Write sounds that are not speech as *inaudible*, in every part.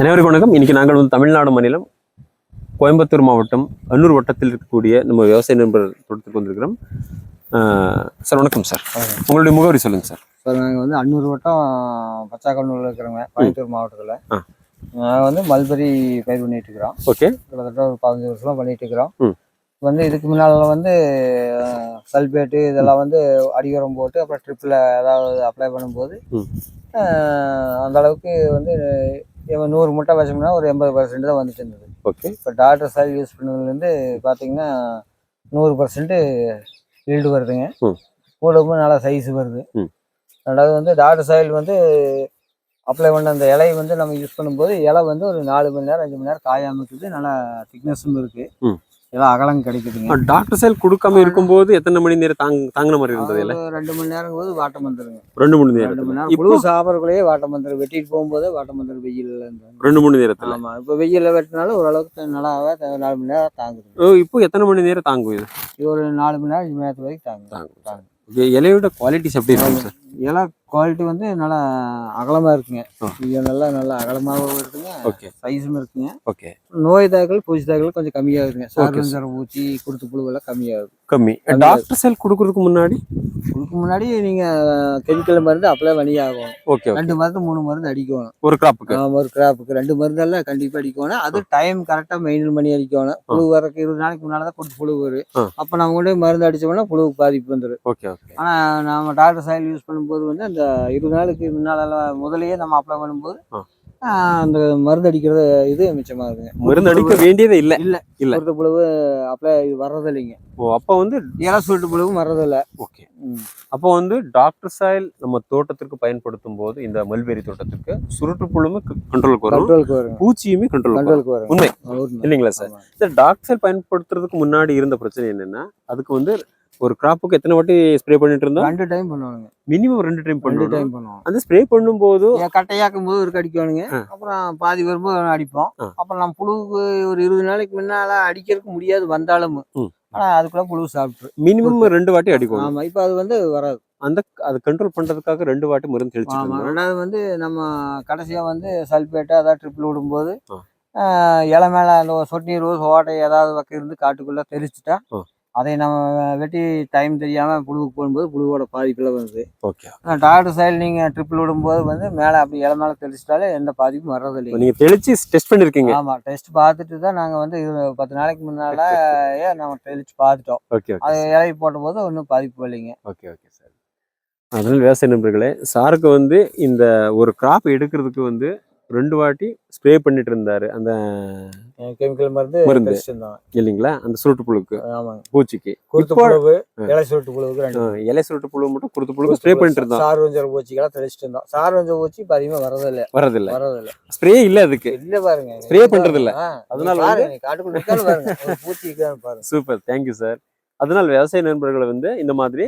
அனைவருக்கும் வணக்கம். இன்னைக்கு நாங்கள் வந்து தமிழ்நாடு மாநிலம் கோயம்புத்தூர் மாவட்டம் அன்னூர் வட்டத்தில் இருக்கக்கூடிய நம்ம விவசாய நண்பர் தோட்டத்துக்கு வந்திருக்கிறோம். சார் வணக்கம் சார். உங்களுடைய முகவரி சொல்லுங்க சார். சார் நாங்கள் வந்து அன்னூர் வட்டம் பச்சாக்கண்ணூரில் இருக்கிறோங்க கோயம்புத்தூர் மாவட்டத்தில். நாங்கள் வந்து மல்பெரி பயிர் பண்ணிட்டு இருக்கிறோம். ஓகே. கிட்டத்தட்ட ஒரு பதினஞ்சு வருஷமா பண்ணிட்டு இருக்கிறோம். வந்து இதுக்கு முன்னால் வந்து சல்பேட்டு இதெல்லாம் வந்து அடியுரம் போட்டு அப்புறம் ட்ரிப்பில் ஏதாவது அப்ளை பண்ணும்போது அந்த அளவுக்கு வந்து இவன் நூறு முட்டை வச்சோம்னா ஒரு எண்பது பர்சன்ட் தான் வந்துட்டு இருந்தது. ஓகே. இப்போ டாக்டர் சாயில் யூஸ் பண்ணதுலேருந்து பார்த்தீங்கன்னா நூறு பர்சன்ட் ஈல்டு வருதுங்க. கூடவும் நல்லா சைஸ் வருது. ரெண்டாவது வந்து டாக்டர் சாயில் வந்து அப்ளை பண்ண அந்த இலை வந்து நம்ம யூஸ் பண்ணும்போது இலை வந்து ஒரு நாலு மணி நேரம் அஞ்சு மணி நேரம் காயாம இருக்குது நல்லா திக்னஸும் இருக்கு. இலை அகலம் கிடைக்குதுங்க. டாக்டர் செயல் கொடுக்காம இருக்கும்போது எத்தனை மணி நேரம் தாங்க தாங்கின மாதிரி இருந்தது இல்லை ரெண்டு மணி நேரம் போது வாட்டம் வந்துருங்க ரெண்டு மூணு ரெண்டு மணி நேரம் நேரம் இப்போ சாப்பிட்றக்குள்ளேயே வாட்டம் வந்துடும் வெட்டிட்டு போகும்போதே வாட்டம் வந்துடும் வெயில்ல ரெண்டு மூணு நேரத்துல. ஆமா இப்போ வெயில்ல வெட்டினாலும் ஓரளவுக்கு நல்லாவே நாலு மணி நேரம் தாங்குது ஓ, இப்போ எத்தனை மணி நேரம் தாங்கும் இது? ஒரு நாலு மணி நேரம் அஞ்சு மணி நேரத்து வரைக்கும் தாங்கும். தாங்கும். இலையோட குவாலிட்டிஸ் எப்படி இருக்கும் சார்? இலை குவாலிட்டி வந்து நல்லா அகலமா இருக்குங்க. இது நல்லா நல்லா அகலமாகவும் இருக்குங்க. ஓகே. சைஸும் இருக்குங்க. ஓகே. நோய் தாக்கல் பூச்சி தாக்கல் கொஞ்சம் கம்மியாகுதுங்க சார்ஜர பூச்சி குருத்து புழுவெல்லாம் கம்மியாகுது கம்மி. கம்மி. டாக்டர் செயல் கொடுக்கறதுக்கு முன்னாடி? இதுக்கு முன்னாடி நீங்க கெமிக்கல் மருந்து அப்ளை பண்ணி ஆகும் ஓகே. ரெண்டு மருந்து மூணு மருந்து அடிக்கணும். ஒரு கிராப்புக்கு ஒரு கிராப்புக்கு ரெண்டு மருந்தெல்லாம் கண்டிப்பா அடிக்கணும். அது டைம் கரெக்டா மெயின்டைன் பண்ணி அடிக்கணும். புழு வரக்கு இருபது நாளைக்கு முன்னால தான் கொடுத்து புழு வரும். அப்ப நம்ம கொண்டு மருந்து அடிச்சோம்னா புழுவுக்கு பாதிப்பு வந்துடும் ஓகே ஓகே. ஆனா நம்ம டாக்டர் சாயில் யூஸ் பண்ணும்போது வந்து அந்த இருபது நாளுக்கு முன்னாலெல்லாம் முதல்லயே நம்ம அப்ளை பண்ணும்போது அந்த மருந்து அடிக்கிறது இது மிச்சமாகுதுங்க மருந்து அடிக்க வேண்டியதே இல்ல. இல்ல. இல்ல. பொறுத்த புழுவு அப்ளை வர்றது இல்லைங்க ஓ அப்போ வந்து இலை சுருட்டு புழுவும் வர்றது இல்ல ஓகே அப்போ வந்து டாக்டர் சாயில் நம்ம தோட்டத்திற்கு பயன்படுத்தும் போது இந்த மல்பெரி தோட்டத்திற்கு சுருட்டு புழுமே கண்ட்ரோலுக்கு வரும். கண்ட்ரோலுக்கு வருங்க பூச்சியுமே கண்ட்ரோலுக்கு வரும். கண்ட்ரோலுக்கு வரும். உண்மை. இல்லைங்களா சார். இந்த டாக்டர் சாயில் பயன்படுத்துறதுக்கு முன்னாடி இருந்த பிரச்சனை என்னன்னா அதுக்கு வந்து ஒரு கிராப்புக்கு எத்தனை வாட்டி ஸ்ப்ரே பண்ணிட்டு இருந்தோம் ரெண்டு டைம் பண்ணுவானுங்க. மினிமம் ரெண்டு டைம் ரெண்டு டைம் பண்ணுவோம் அந்த ஸ்ப்ரே பண்ணும்போது கட்டையாக்கும் போது ஒரு அடிக்கணுங்க ஆ. அப்புறம் பாதி வரும்போது அடிப்போம். அப்புறம் நம்ம புழுவுக்கு ஒரு இருபது நாளைக்கு முன்னால அடிக்கிறதுக்கு முடியாது வந்தாலும். ஆனா அதுக்குள்ள புழு சாப்பிட்டு. மினிமம் ரெண்டு வாட்டி அடிக்கணும் ஆமா இப்ப அது வந்து வராது. அந்த அது கண்ட்ரோல் பண்றதுக்காக ரெண்டு வாட்டி மருந்து இருந்தோம் ரெண்டாவது வந்து நம்ம கடைசியா வந்து சல்பேட்டு அதாவது ட்ரிப்பிள் விடும்போது இலை மேல அந்த சொட்டு நீர் ரோஸ் ஓட்டை ஏதாவது வக்க இருந்து காட்டுக்குள்ள தெளிச்சுட்டா. அதை நம்ம வெட்டி டைம் தெரியாம புழுவுக்கு போடும்போது புழுவோட பாதிப்புல வருது ஓகே டாக்டர் சைடு நீங்க ட்ரிப்பிள் விடும்போது வந்து மேல அப்படி இலை மேல தெளிச்சிட்டாலே எந்த பாதிப்பும் வர்றது இல்லைங்க நீங்க தெளிச்சு டெஸ்ட் பண்ணிருக்கீங்க. ஆமா டெஸ்ட் பார்த்துட்டு தான் நாங்க வந்து இது பத்து நாளைக்கு முன்னால *laughs* நம்ம தெளிச்சு பார்த்துட்டோம். ஓகே அது இலை போட்ட போது ஒன்றும் பாதிப்பு இல்லைங்க. ஓகே ஓகே சார் அதனால் விவசாய நண்பர்களே சாருக்கு வந்து இந்த ஒரு கிராப் எடுக்கிறதுக்கு வந்து ரெண்டு வாட்டி ஸ்ப்ரே பண்ணிட்டு இருந்தாரு. அந்த கெமிக்கல் மருந்து மருந்து. இல்லைங்களா? அந்த சுருட்டு புழுக்கு. பூச்சிக்கு. குருத்து புழுவு. இலை சுருட்டு புழுவுக்கு ரெண்டு. இலை சுருட்டு புழு மட்டும் குருத்து புழுக்கு ஸ்ப்ரே பண்ணிட்டு இருந்தோம் சார் வஞ்சர பூச்சிக்கெல்லாம் தெளிச்சிட்டு இருந்தோம் சார் வஞ்சர பூச்சி இப்ப அதிகமா வரதில்ல வரதில்ல வரதில்ல ஸ்ப்ரே இல்ல அதுக்கு. இல்ல பாருங்க. Spray பண்றது இல்ல. அதனால காட்டுக்குள்ள பாருங்க. பூச்சி பாருங்க. சூப்பர். தேங்க்யூ சார் அதனால் விவசாய நண்பர்களை வந்து இந்த மாதிரி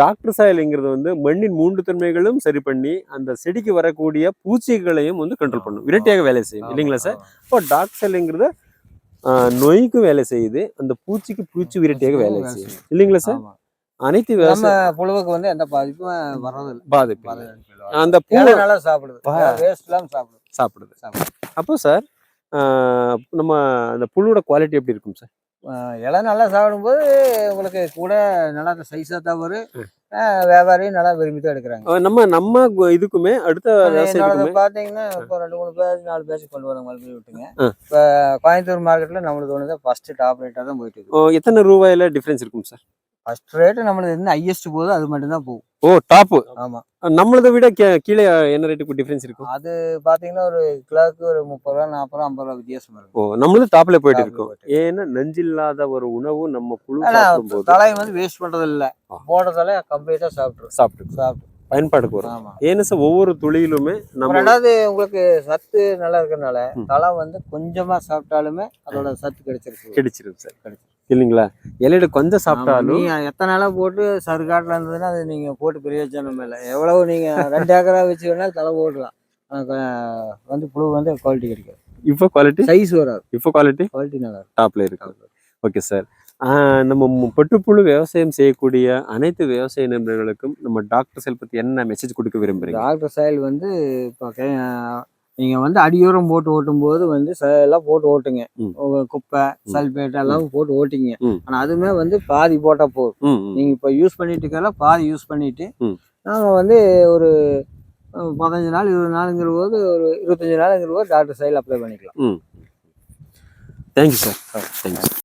டாக்டர் சாயலுங்கிறது வந்து மண்ணின் மூன்று தன்மைகளும் சரி பண்ணி அந்த செடிக்கு வரக்கூடிய பூச்சிகளையும் வந்து கண்ட்ரோல் பண்ணும் இரட்டியாக வேலை செய்யும் இல்லைங்களா சார். இப்போ டாக் செல்லுங்கிறது நோய்க்கு வேலை செய்யுது அந்த பூச்சிக்கு பூச்சி விரட்டியாக வேலை செய்யும் செய்யும். இல்லைங்களா சார். அனைத்து விவசாய புழுவுக்கு வந்து எந்த பாதிப்பும் வரதில்ல பாதிப்பு. அந்த பூ இலை நல்லா சாப்பிடுது பா. வேஸ்ட் எல்லாம் சாப்பிடுது சாப்பிடுது. அப்போ சார் நம்ம அந்த புல்லோட குவாலிட்டி எப்படி இருக்கும் சார் இலை நல்லா சாப்பிடும்போது உங்களுக்கு கூட நல்லா சைஸாக தான் வரும். வியாபாரியும் நல்லா விரும்பி தான் எடுக்கிறாங்க. நம்ம நம்ம இதுக்குமே அடுத்த பார்த்தீங்கன்னா இப்போ ரெண்டு மூணு பேர் நாலு பேருக்கு கொண்டு வராங்க மறுபடியும் விட்டுங்க. இப்போ கோயம்புத்தூர் மார்க்கெட்டில் நம்மளுக்கு ஒன்று தான் ஃபஸ்ட்டு டாப் ரேட்டாக தான் போயிட்டு இருக்கு. எத்தனை ரூபாயில டிஃபரன்ஸ் இருக்கும் சார் ஃபர்ஸ்ட் ரேட்டு நம்மளுக்கு என்ன ஹையஸ்ட் போகுதோ அது மட்டும்தான் போகும். ஓ டாப்பு ஆமாம் நம்மளதை விட கீழே என்ன ரேட்டுக்கு டிஃபரன்ஸ் இருக்கும்? அது பார்த்தீங்கன்னா ஒரு கிலோவுக்கு ஒரு முப்பது ரூபா நாற்பது ரூபா ஐம்பது ரூபா வித்தியாசம் இருக்கும். ஓ நம்மளது டாப்ல போயிட்டு இருக்கும். ஏன்னா நஞ்சில்லாத ஒரு உணவு நம்ம சாப்பிடும்போது தலையை வந்து வேஸ்ட் பண்ணுறது இல்லை ஆ. போடுற தலையை கம்ப்ளீட்டாக சாப்பிட்ரும் சாப்பிட்டு சாப்பிட்டு பயன்பாடுக்கு வரும். ஏன்னு சார் ஒவ்வொரு துளியிலுமே நம்ம ரெண்டாவது உங்களுக்கு சத்து நல்லா இருக்கறனால. தலை வந்து கொஞ்சமா சாப்பிட்டாலுமே அதோட சத்து கிடைச்சிருக்கு கிடைச்சிரும் சார் இல்லைங்களா? இலையில கொஞ்சம் சாப்பிட்டாலும் நீங்க எத்தனை நாளா போட்டு சருகாட்டில் இருந்ததுன்னா அது நீங்க போட்டு பிரயோஜனம் இல்லை. எவ்வளவு நீங்க ரெண்டு ஏக்கரா வச்சு வேணாலும் தலை போடலாம் வந்து புழு வந்து குவாலிட்டி கிடைக்காது. இப்போ குவாலிட்டி சைஸ் வராது. இப்போ குவாலிட்டி குவாலிட்டி நல்லா டாப்ல இருக்கு. ஓகே சார் நம்ம பட்டுப்புழு விவசாயம் செய்யக்கூடிய அனைத்து விவசாய நண்பர்களுக்கும் நம்ம டாக்டர் செல் பத்தி என்ன மெசேஜ் கொடுக்க விரும்புறீங்க? டாக்டர் சாயல் வந்து இப்போ நீங்க வந்து அடியோரம் போட்டு ஓட்டும் போது வந்து ச- எல்லாம் போட்டு ஓட்டுங்க. குப்பை சல்பேட் எல்லாம் போட்டு ஓட்டிங்க. ம். ஆனா அதுமே வந்து பாதி போட்டா போதும். ம், ம். நீங்க இப்ப யூஸ் பண்ணிட்டு இருக்கல பாதி யூஸ் பண்ணிட்டு ம். நாங்க வந்து ஒரு பதினஞ்சு நாள் இருபது நாளுங்கிற போது ஒரு இருபத்தஞ்சு நாளுங்கிற போது டாக்டர் சைடில் அப்ளை பண்ணிக்கலாம். Thank you sir thank you